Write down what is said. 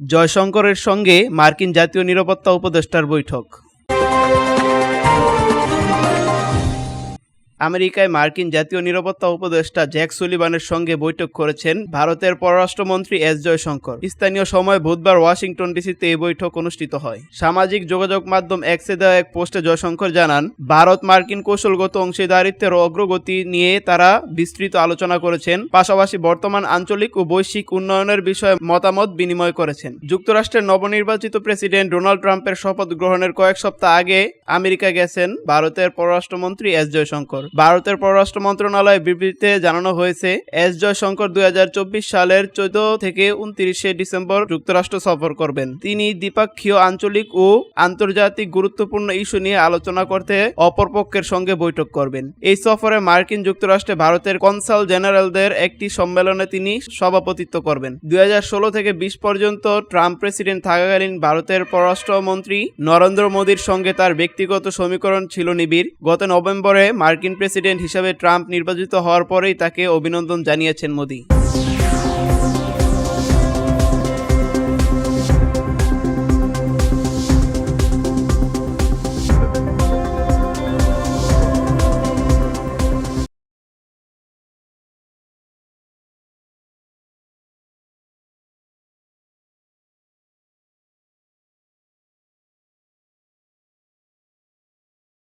জয়শঙ্করের সঙ্গে মার্কিন জাতীয় নিরাপত্তা উপদেষ্টার বৈঠক। আমেরিকায় মার্কিন জাতীয় নিরাপত্তা উপদেষ্টা জ্যাক সুলিভানের সঙ্গে বৈঠক করেছেন ভারতের পররাষ্ট্রমন্ত্রী এস জয়শঙ্কর। স্থানীয় সময় বুধবার ওয়াশিংটন ডিসিতে এই বৈঠক অনুষ্ঠিত হয়। সামাজিক যোগাযোগ মাধ্যম এক্সে দেওয়া এক পোস্টে জয়শঙ্কর জানান, ভারত মার্কিন কৌশলগত অংশীদারিত্বের অগ্রগতি নিয়ে তারা বিস্তৃত আলোচনা করেছেন, পাশাপাশি বর্তমান আঞ্চলিক ও বৈশ্বিক উন্নয়নের বিষয়ে মতামত বিনিময় করেছেন। যুক্তরাষ্ট্রের নবনির্বাচিত প্রেসিডেন্ট ডোনাল্ড ট্রাম্পের শপথ গ্রহণের কয়েক সপ্তাহ আগে আমেরিকা গেছেন ভারতের পররাষ্ট্রমন্ত্রী এস জয়শঙ্কর। ভারতের পররাষ্ট্র মন্ত্রণালয়ের বিবৃতিতে জানানো হয়েছে, এস জয়শঙ্কর দুই হাজার চব্বিশ সালের চোদ্দ থেকে উনত্রিশে ডিসেম্বর যুক্তরাষ্ট্র সফর করবেন। তিনি দ্বিপাক্ষীয় আঞ্চলিক ও আন্তর্জাতিক গুরুত্বপূর্ণ ইস্যু নিয়ে আলোচনা করতে অপরপক্ষের সঙ্গে বৈঠক করবেন। এই সফরে মার্কিন যুক্তরাষ্ট্রে ভারতের কনসাল জেনারেলদের একটি সম্মেলনে তিনি সভাপতিত্ব করবেন। দুই হাজার ষোলো থেকে বিশ পর্যন্ত ট্রাম্প প্রেসিডেন্ট থাকাকালীন ভারতের পররাষ্ট্রমন্ত্রী নরেন্দ্র মোদীর সঙ্গে তার ব্যক্তিগত সমীকরণ ছিল নিবিড়। গত নভেম্বরে মার্কিন প্রেসিডেন্ট হিসাবে ট্রাম্প নির্বাচিত হওয়ার পরেই তাকে অভিনন্দন জানিয়েছেন মোদী।